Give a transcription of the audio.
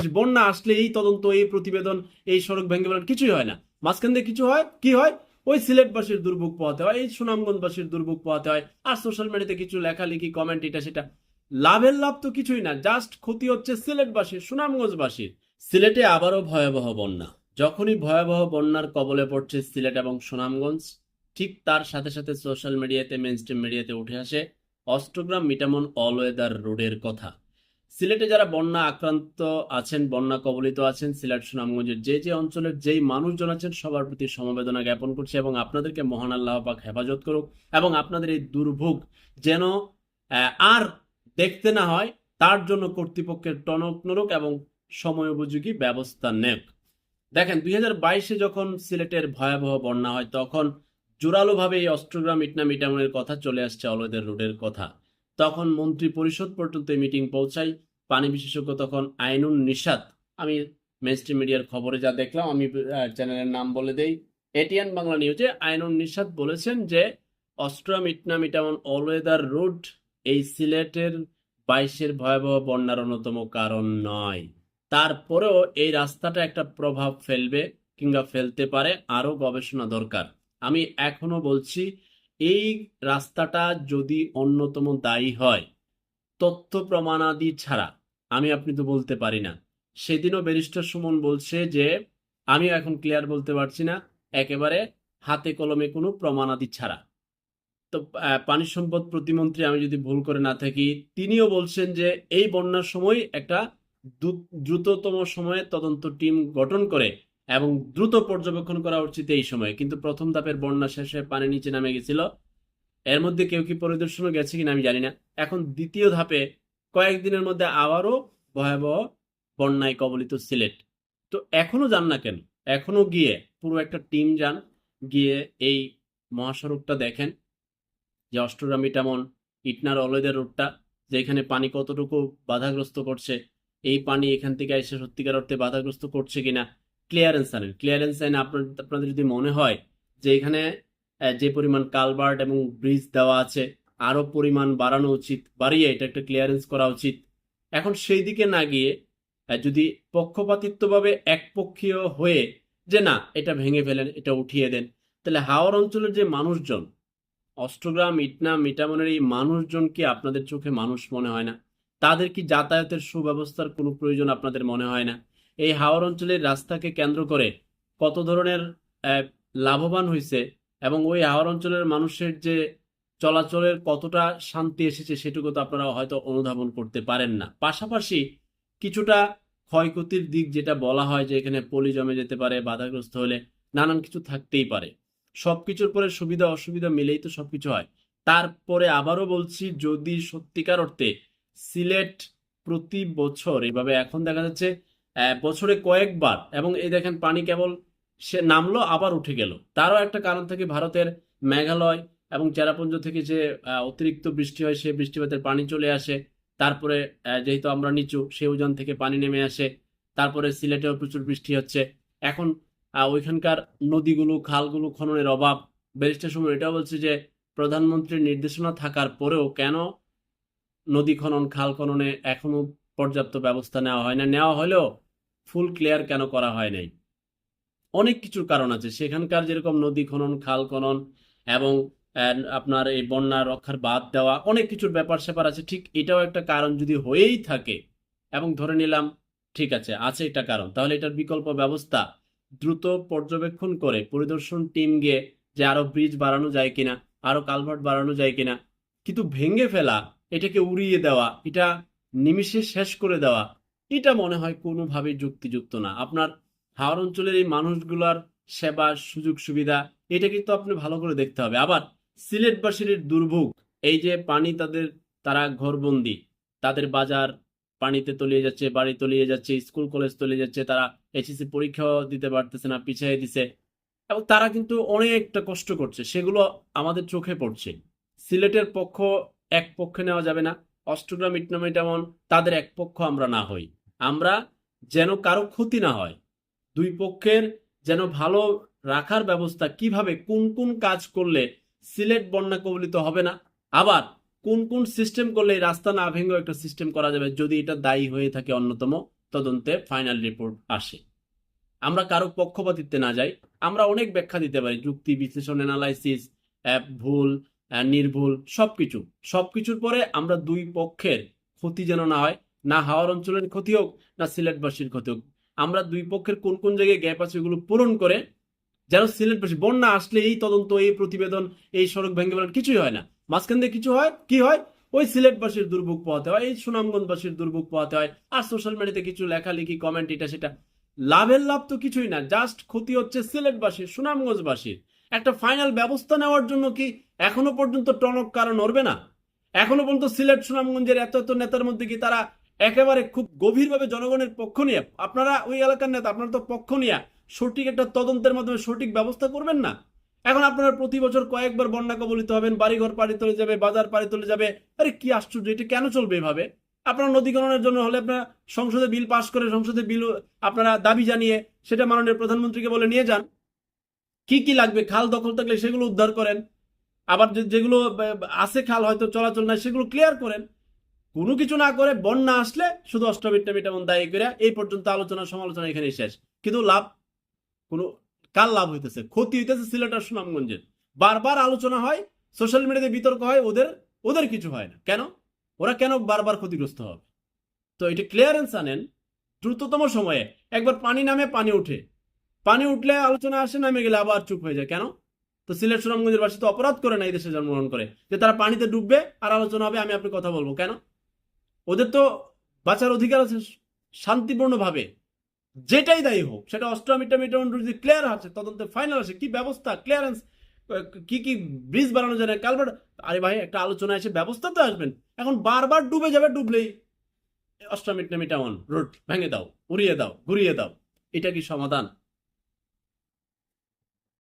শেষ বন্যা আসলে এই তদন্ত, এই প্রতিবেদন, এই সড়ক ভেঙে ফেলার কিছুই হয় না। মাঝখান দিয়ে কিছু হয়, কি হয়? ওই সিলেটবাসীর দুর্ভোগ পোহাতে হয়, এই সুনামগঞ্জবাসীর দুর্ভোগ পোহাতে হয়, আর সোশ্যাল মিডিয়াতে কিছু লেখালেখি কমেন্ট এটা সেটা। লাভের লাভ তো কিছুই না জাস্ট ক্ষতি হচ্ছে সিলেটবাসীর সুনামগঞ্জবাসীর। সিলেটে আবারও ভয়াবহ বন্যা। যখনই ভয়াবহ বন্যার কবলে পড়ছে সিলেট এবং সুনামগঞ্জ, ঠিক তার সাথে সাথে সোশ্যাল মিডিয়াতে মেনস্ট্রিম মিডিয়াতে উঠে আসে অষ্টগ্রাম মিটামন অল ওয়েদার রোডের কথা। সিলেটে যারা বন্যা আক্রান্ত আছেন, বন্যা কবলিত আছেন, সিলেট, সুনামগঞ্জের যে যে অঞ্চলের যেই মানুষজন আছেন, সবার প্রতি সমবেদনা জ্ঞাপন করছে এবং আপনাদেরকে মহান আল্লাহ পাক হেফাজত করুক এবং আপনাদের এই দুর্ভোগ যেন আর দেখতে না হয়, তার জন্য কর্তৃপক্ষের টনক নরক এবং সময় উপযোগী ব্যবস্থা নেক। দেখেন, দুই বাইশে যখন সিলেটের ভয়াবহ বন্যা হয়, তখন জোরালোভাবে এই অস্ট্রোগ্রাম ইটনা মিটামনের কথা চলে আসছে অলওয়েদার রোডের কথা। তখন মন্ত্রী পরিষদ পর্যন্ত মিটিং পৌঁছায় পানি বিশেষজ্ঞ তখন আইনুন নিষাদ। আমি মেনস্ট্রিম মিডিয়ার খবরে যা দেখলাম, আমি চ্যানেলের নাম বলে দেই। এটিএন বাংলা নিউজে আইনুন নিষাদ বলেছেন যে অস্ট্রাম Itna Mithamain all weather road এই সিলেটের বাইশের ভয়াবহ বন্যার অন্যতম কারণ নয়। তারপরেও এই রাস্তাটা একটা প্রভাব ফেলবে কিংবা ফেলতে পারে, আরও গবেষণা দরকার। আমি এখনও বলছি এই রাস্তাটা যদি অন্যতম দায়ী হয়, তথ্য প্রমাণাদি ছাড়া আমি আপনি তো বলতে পারি না। সেদিনও ব্যারিস্টার সুমন বলছে যে, আমি এখন ক্লিয়ার বলতে পারছি না, একেবারে হাতে কলমে কোনো প্রমাণাদি ছাড়া। তো পানি সম্পদ প্রতিমন্ত্রী আমি যদি ভুল করে না থাকি, তিনিও বলছেন যে, এই বন্যার সময় একটা দ্রু- দ্রুততম সময়ে তদন্ত টিম গঠন করে এবং দ্রুত পর্যবেক্ষণ করা উচিত এই সময়ে। কিন্তু প্রথম ধাপের বন্যা শেষে পানি নিচে নামে গেছিল। এর মধ্যে কেউ কি পরিদর্শনও গেছে কিনা আমি জানি না। এখন দ্বিতীয় ধাপে কয়েকদিনের মধ্যে আবারও ভয়াবহ বন্যায় কবলিত সিলেট। তো এখনও যান না কেন? এখনও গিয়ে পুরো একটা টিম যান, গিয়ে এই মহাসড়কটা দেখেন যে অষ্টগ্রাম ইটামন ইটনার অলয়দের রোডটা যে এখানে পানি কতটুকু বাধাগ্রস্ত করছে, এই পানি এখান থেকে এসে সত্যিকার অর্থে বাধাগ্রস্ত করছে কিনা ক্লিয়ারেন্স আনেন। ক্লিয়ারেন্স আইন আপনার, আপনাদের যদি মনে হয় যে এখানে যে পরিমাণ কালভার্ট এবং ব্রিজ দেওয়া আছে, আরও পরিমাণ বাড়ানো উচিত, বাড়িয়ে এটা একটা ক্লিয়ারেন্স করা উচিত। এখন সেই দিকে না গিয়ে যদি পক্ষপাতিত্বভাবে একপক্ষীয় হয়ে যে না, এটা ভেঙে ফেলেন, এটা উঠিয়ে দেন, তাহলে হাওর অঞ্চলের যে মানুষজন, অষ্টগ্রাম, ইটনা, মিটামনের এই মানুষজন কি আপনাদের চোখে মানুষ মনে হয় না? তাদের কি যাতায়াতের সুব্যবস্থার কোনো প্রয়োজন আপনাদের মনে হয় না? এই হাওর অঞ্চলের রাস্তাকে কেন্দ্র করে কত ধরনের লাভবান হয়েছে এবং ওই হাওর অঞ্চলের মানুষের যে চলাচলের কতটা শান্তি এসেছে সেটুকু তো আপনারা হয়তো অনুধাবন করতে পারেন না। পাশাপাশি কিছুটা ক্ষয়ক্ষতির দিক যেটা বলা হয় যে এখানে পলি জমে যেতে পারে, বাধাগ্রস্ত হলে নানান কিছু থাকতেই পারে। সবকিছুর পরে সুবিধা অসুবিধা মিলেই তো সবকিছু হয়। তারপরে আবারও বলছি, যদি সত্যিকার অর্থে সিলেট প্রতি বছর, এভাবে এখন দেখা যাচ্ছে বছরে কয়েকবার। এবং এই দেখেন পানি কেবল সে নামলো, আবার উঠে গেল। তারও একটা কারণ থেকে ভারতের মেঘালয় এবং চেরাপুঞ্জ থেকে যে অতিরিক্ত বৃষ্টি হয় সেই বৃষ্টিপাতের পানি চলে আসে। তারপরে যেহেতু আমরা নিচু সেই ওজন থেকে পানি নেমে আসে। তারপরে সিলেটেও প্রচুর বৃষ্টি হচ্ছে। এখন ওইখানকার নদীগুলো, খালগুলো খননের অভাব। ব্যারিস্টার সময় এটাও বলছে যে, প্রধানমন্ত্রীর নির্দেশনা থাকার পরেও কেন নদী খনন, খাল খননে এখনও পর্যাপ্ত ব্যবস্থা নেওয়া হয় না। নেওয়া হলেও ফুল ক্লিয়ার কেন করা হয় নাই? অনেক কিছুর কারণ আছে। সেখানকার যেরকম নদী খনন, খাল খনন এবং আপনার এই বন্যা রক্ষার বাদ দেওয়া অনেক কিছুর ব্যাপার স্যাপার আছে। ঠিক এটাও একটা কারণ যদি হয়েই থাকে এবং ধরে নিলাম ঠিক আছে আছে এটা কারণ, তাহলে এটার বিকল্প ব্যবস্থা দ্রুত পর্যবেক্ষণ করে পরিদর্শন টিম গিয়ে যে আরও ব্রিজ বাড়ানো যায় কিনা, আরও কালভার্ট বাড়ানো যায় কিনা। কিন্তু ভেঙে ফেলা, এটাকে উড়িয়ে দেওয়া, এটা নিমিষে শেষ করে দেওয়া, এটা মনে হয় কোনোভাবেই যুক্তিযুক্ত না। আপনার হাওর অঞ্চলের এই মানুষগুলার সেবা, সুযোগ, সুবিধা, এটা কিন্তু আপনি ভালো করে দেখতে হবে। আবার সিলেটবাসীর দুর্ভোগ, এই যে পানি তাদের, তারা ঘরবন্দি, তাদের বাজার পানিতে তলিয়ে যাচ্ছে, বাড়ি তলিয়ে যাচ্ছে, স্কুল, কলেজ তলিয়ে যাচ্ছে, তারা এইচএসসি পরীক্ষাও দিতে পারতেছে না, পিছিয়ে দিছে, এবং তারা কিন্তু অনেকটা কষ্ট করছে, সেগুলো আমাদের চোখে পড়ছে। সিলেটের পক্ষ এক পক্ষে নেওয়া যাবে না। অষ্টগ্রাম ইটনামে যেমন তাদের এক পক্ষ আমরা না হই। আমরা যেন কারও ক্ষতি না হয়। দুই পক্ষের যেন ভালো রাখার ব্যবস্থা কীভাবে, কোন কোন কাজ করলে সিলেট বন্যা কবলিত হবে না? আবার কোন কোন সিস্টেম করলে রাস্তা না ভেঙেও একটা সিস্টেম করা যাবে যদি এটা দায়ী হয়ে থাকে অন্যতম? তদন্তে ফাইনাল রিপোর্ট আসে। আমরা কারও পক্ষপাতিত্বে না যাই। আমরা অনেক ব্যাখ্যা দিতে পারি। যুক্তি, বিশ্লেষণ, অ্যানালাইসিস ভুল নির্ভুল, সবকিছু। সবকিছুর পরে আমরা দুই পক্ষের ক্ষতি যেন না হয়, না হাওয়ার অঞ্চলের ক্ষতি হোক, না সিলেটবাসীর ক্ষতি হোক। আমরা দুই পক্ষের কোন কোন জায়গায় গ্যাপ আছে এগুলো পূরণ করে যেন সিলেটবাসী, বন্যা আসলে এই তদন্ত, এই প্রতিবেদন, এই সড়ক ভেঙে ফেলার কিছুই হয় না। মাঝখান দিয়ে কিছু হয়, কি হয়? ওই সিলেটবাসীর দুর্ভোগ পোহাতে হয়, এই সুনামগঞ্জবাসীর দুর্ভোগ পোহাতে হয়, আর সোশ্যাল মিডিয়াতে কিছু লেখালেখি কমেন্ট এটা সেটা। লাভের লাভ তো কিছুই না জাস্ট ক্ষতি হচ্ছে সিলেটবাসীর সুনামগঞ্জবাসীর। একটা ফাইনাল ব্যবস্থা নেওয়ার জন্য কি এখনও পর্যন্ত টনক কারণ নড়বে না? এখনও পর্যন্ত সিলেট সুনামগঞ্জের এত এত নেতার মধ্যে কি তারা একেবারে খুব গভীরভাবে জনগণের পক্ষ নিয়ে, আপনারা ওই এলাকার নেতা, আপনারা তো পক্ষ নিয়ে সঠিক একটা তদন্তের মাধ্যমে সঠিক ব্যবস্থা করবেন না? এখন আপনারা প্রতি বছর কয়েকবার বন্যা কবলিত হবেন বাড়িঘর পাড়ি তুলে যাবে, বাজার পাড়ি তুলে যাবে। আরে কি আশ্চর্য, এটা কেন চলবে এভাবে? আপনারা নদীকরণের জন্য হলে আপনারা সংসদে বিল পাস করে সংসদে বিল, আপনারা দাবি জানিয়ে সেটা মাননীয় প্রধানমন্ত্রীকে বলে নিয়ে যান। কি কি লাগবে? খাল দখল থাকলে সেগুলো উদ্ধার করেন। আবার যেগুলো আছে খাল হয়তো চলাচল নাই, সেগুলো ক্লিয়ার করেন। কোনো কিছু না করে বন্যা আসলে শুধু অষ্টমিটটা মিটামন দায়ী করে এই পর্যন্ত আলোচনা সমালোচনা এখানে শেষ। কিন্তু লাভ, কোনো, কার লাভ হইতেছে? ক্ষতি হইতেছে সিলেট আর সুনামগঞ্জের। বারবার আলোচনা হয় সোশ্যাল মিডিয়াতে বিতর্ক হয়, ওদের ওদের কিছু হয় না। কেন? ওরা কেন বারবার ক্ষতিগ্রস্ত হবে? তো এটা ক্লিয়ারেন্স আনেন দ্রুততম সময়ে। একবার পানি নামে পানি উঠে পানি উঠলে আলোচনা আসে নামে গেলে আবার চুপ হয়ে যায়। কেন? তো সিলেট সুনামগঞ্জের বাসী তো অপরাধ করে না এই দেশে জন্মগ্রহণ করে, যে তারা পানিতে ডুববে আর আলোচনা হবে, আমি আপনি কথা বলব। কেন? ওদের তো বাঁচার অধিকার আছে শান্তিপূর্ণভাবে। যেটাই দায়ী হোক, সেটা অষ্টমিটা মিটার যদি ক্লিয়ার আছে তদন্তে ফাইনাল আসে, কি ব্যবস্থা ক্লিয়ারেন্স কি কি ব্রিজ বানানো যায় না কালভার্ট আরে ভাই, একটা আলোচনা এসে ব্যবস্থা তো আসবেন। এখন বারবার ডুবে যাবে, ডুবলেই অষ্টমিট মিটামন রোড ভেঙে দাও, উড়িয়ে দাও, ঘুরিয়ে দাও। এটা কি সমাধান?